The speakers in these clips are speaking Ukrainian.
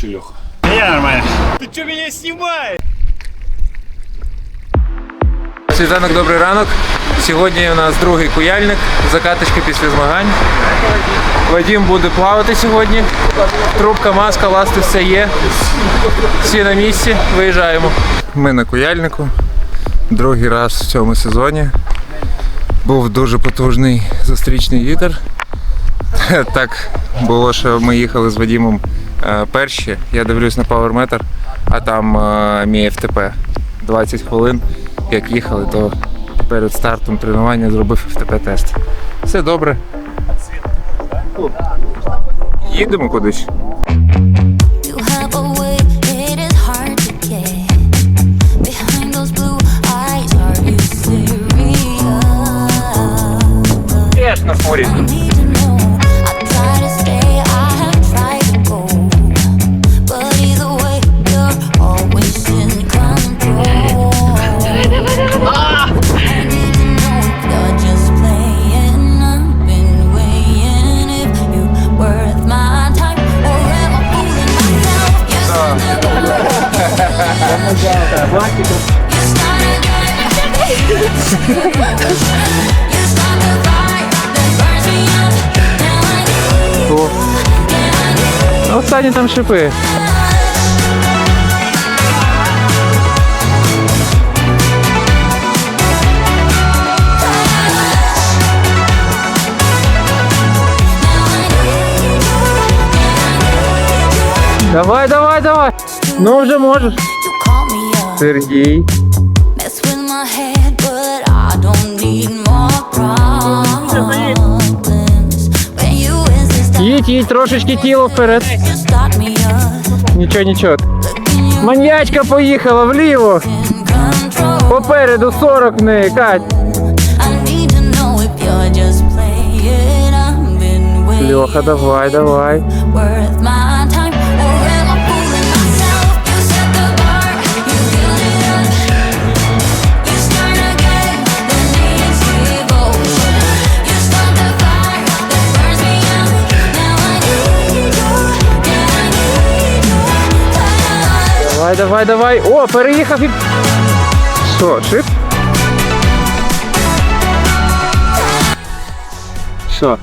Че, Леха? Я нормально. Ты что меня снимаешь? Світанок, добрий ранок. Сьогодні у нас другий куяльник, закаточки після змагань. Вадім буде плавати сьогодні. Трубка, маска, ласти все є. Всі на місці, виїжджаємо. Ми на куяльнику. Другий раз в цьому сезоні. Був дуже потужний зустрічний вітер. Так було, що ми їхали з Вадімом перші. Я дивлюсь на пауерметр, а там е, мій ФТП 20 хвилин. Як їхали, то перед стартом тренування зробив ФТП-тест. Все добре. Їдемо кудись. You have О, ну, останні там шипи. Давай, давай, давай. Ну вже можеш. Сергій. mess with my head, but I don't need more problems. When you insist, I Їдь, їдь трошечки тіло вперед. Нічого, нічого. Маньячка поїхала вліво. Попереду 40 в неї, Кать. Льоха, давай, давай. Давай, давай. О, переїхав і. Що, шип? Що?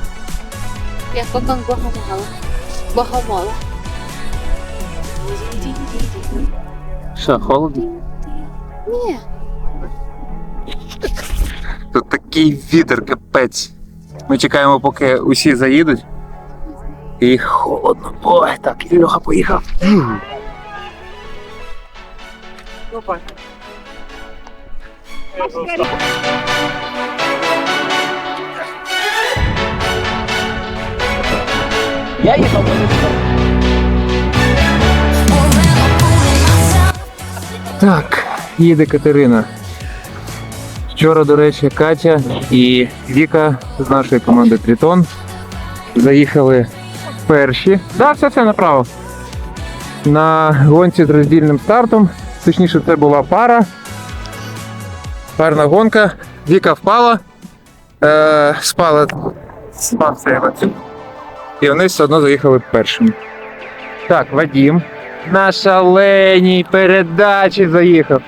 Як потім Богомола. Богомола. Що, холодно? Ні. Тут такий вітер, капець. Ми чекаємо, поки усі заїдуть. І холодно. Ой, так, і Льоха поїхав. Am I fooling myself? Так, їде Катерина. Вчора, до речі, Катя і Віка з нашої команди Тритон заїхали перші. Да, все, все направо. На гонці з роздільним стартом. Точніше, це була пара. Парна гонка. Віка впала, е, спала, спав цей ланцюг. І вони все одно заїхали першими. Так, Вадім. На шаленій передачі заїхав.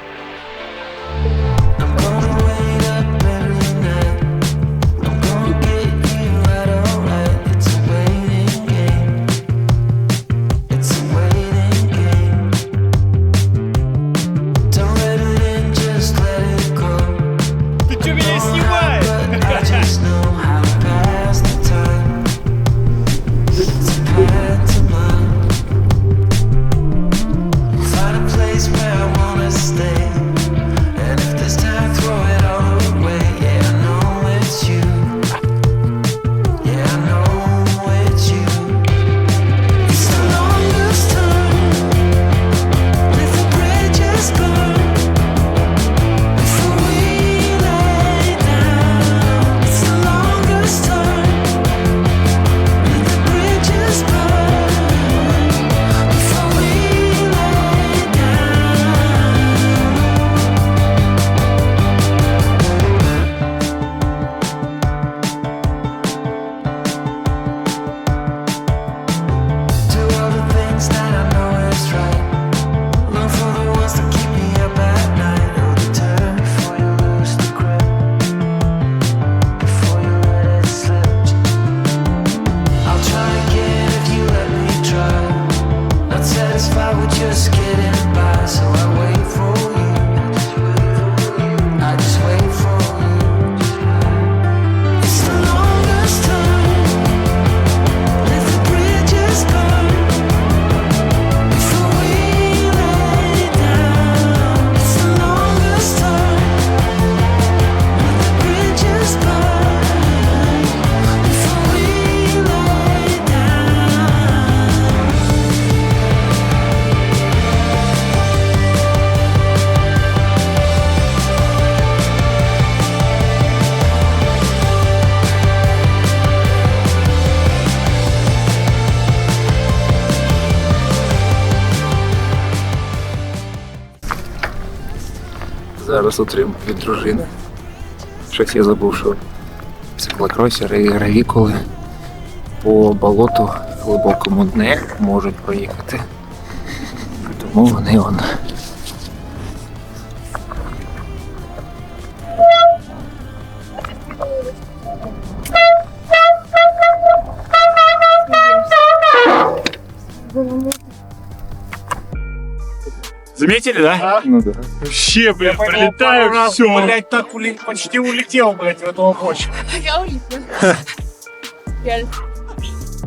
Skin. Зараз отримав від дружини. Щось я забув, що циклокросери і гравікули по болоту глибокому не можуть проїхати. Тому вони он. Заметили, да? Ну да. Вообще, блядь, прилетаю, все. Блядь, так ули- почти улетел, блядь, в эту бочку. Я улітна.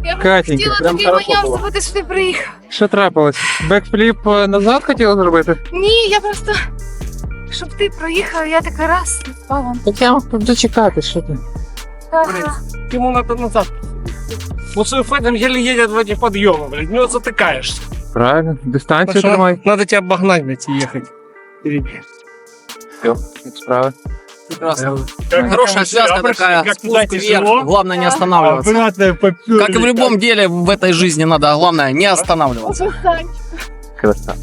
Я Катенька, хотіла прям тобі хорошо боявся, було. бо ти сюди приїхав. Що трапилось? Бекфліп е, назад хотіла зробити? Ні, я просто. Щоб ти проїхав, я така раз впала. Так я мав дочекати, що ти. Ага. Ему надо назад. Вот с Федом еле едет в эти подъемы, блядь, в него затыкаешься. Правильно, дистанцію Так что тримай. Надо тебя обогнать, блядь, и ехать. Впереди. Все, як справи. Хорошая связка такая, спуск вверх. Главное не останавливаться. Как и в любом деле в этой жизни надо, главное не останавливаться. Краса.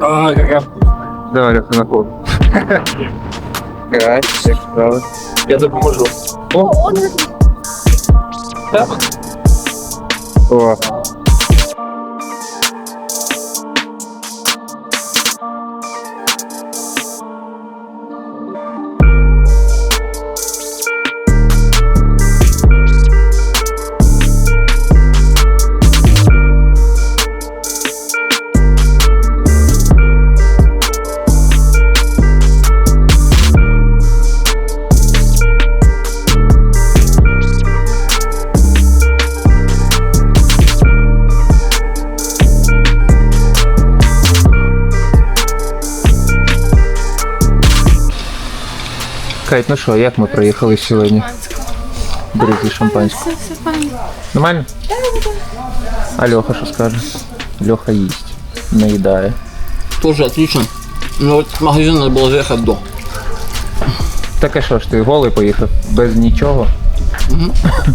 А, какая Давай, Леха, на ход. Кай, всех справи. Я допоможу. О! О. Кать, ну що, як ми проїхали сьогодні? Березі файно. Нормально? А Льоха що скаже? Льоха їсть, наїдає. Тоже отлично. Но вот в магазин надо было заехать до. Так а що ж ти голий поїхав? Без нічого?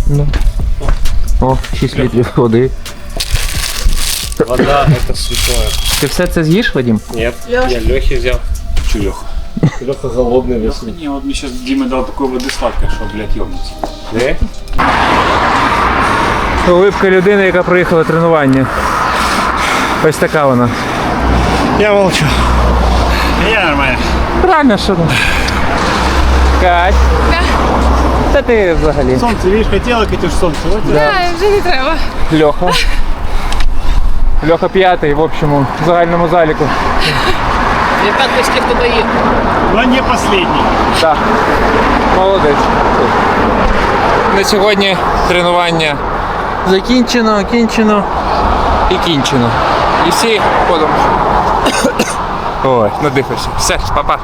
ну. О, 6 літрів води. Вода, это святое. Ти все це з'їш, Вадим? Нет, я Лехи взял. Че Леха? Леха голодный весь. Не, вот мне сейчас Дима дал такой воды сладкой, что, блядь, ёбнуться. Да? Улипка людини, яка проїхала тренування. Ось така вона. Я молчу. Я нормально. Правильно, що там? Кать. Та ти взагалі. Солнце, видишь, хотела, Катюш, солнце. Вот Да, вже не треба. Льоха. Льоха п'ятий в общому загальному заліку. Ребят, из тех, кто доедет. Но не последний. Так. Молодець. На сьогодні тренування закінчено, кінчено і кінчено. І всі ходимо. Ой, надихався. Все, па-па.